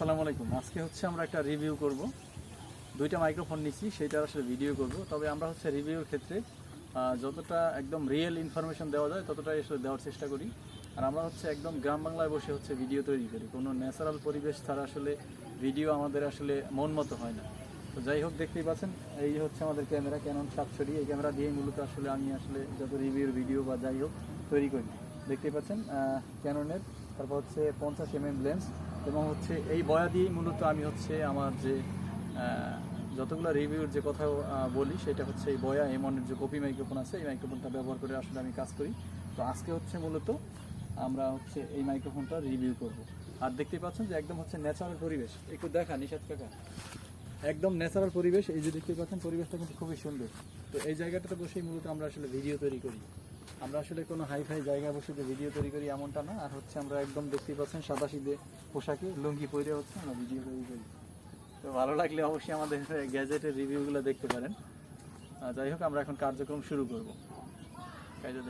আসসালামু আলাইকুম। আজকে হচ্ছে আমরা একটা রিভিউ করব। দুইটা মাইক্রোফোন নিচ্ছি সেটা আসলে ভিডিও করব। তবে আমরা হচ্ছে রিভিউর ক্ষেত্রে যতটা একদম রিয়েল ইনফরমেশন দেওয়া যায়, ততটাই আসলে দেওয়ার চেষ্টা করি। আর আমরা হচ্ছে একদম গ্রাম বাংলায় বসে হচ্ছে ভিডিও তৈরি করি। কোনো ন্যাচারাল পরিবেশ ছাড়া আসলে ভিডিও আমাদের আসলে মন মতো হয় না। তো যাই হোক, দেখতেই পাচ্ছেন, এই হচ্ছে আমাদের ক্যামেরা ক্যানন সাতশোটি এই ক্যামেরা দিয়ে মূলত আসলে আমি আসলে যত রিভিউর ভিডিও বা যাই হোক তৈরি করি। দেখতেই পাচ্ছেন ক্যাননের তারপর হচ্ছে পঞ্চাশ এম এম লেন্স এবং হচ্ছে এই বয়া দিয়েই মূলত আমি হচ্ছে আমার যে যতগুলো রিভিউর যে কথা বলি, সেটা হচ্ছে এই বয়া এমনের যে কপি মাইক্রোফোন আছে, এই মাইক্রোফোনটা ব্যবহার করে আসলে আমি কাজ করি। তো আজকে হচ্ছে মূলত আমরা হচ্ছে এই মাইক্রোফোনটা রিভিউ করব। আর দেখতেই পাচ্ছেন যে একদম হচ্ছে ন্যাচারাল পরিবেশ। একটু দেখা নিষাদ কাকা। একদম ন্যাচারাল পরিবেশ, এই যে দেখতে পাচ্ছেন, পরিবেশটা কিন্তু খুবই সুন্দর। তো এই জায়গাটাতে বসেই মূলত আমরা আসলে ভিডিও তৈরি করি। আমরা আসলে কোনো হাই ফাই জায়গায় বসে যে ভিডিও তৈরি করি এমনটা না। আর হচ্ছে আমরা একদম দেখতেই পাচ্ছেন সাদা সিদে পোশাকে লুঙ্গি পরে হচ্ছে আমরা ভিডিও তৈরি করি। তো ভালো লাগলে অবশ্যই আমাদের গ্যাজেটের রিভিউগুলো দেখতে পারেন। যাই হোক, আমরা এখন কার্যক্রম শুরু করব। কাজে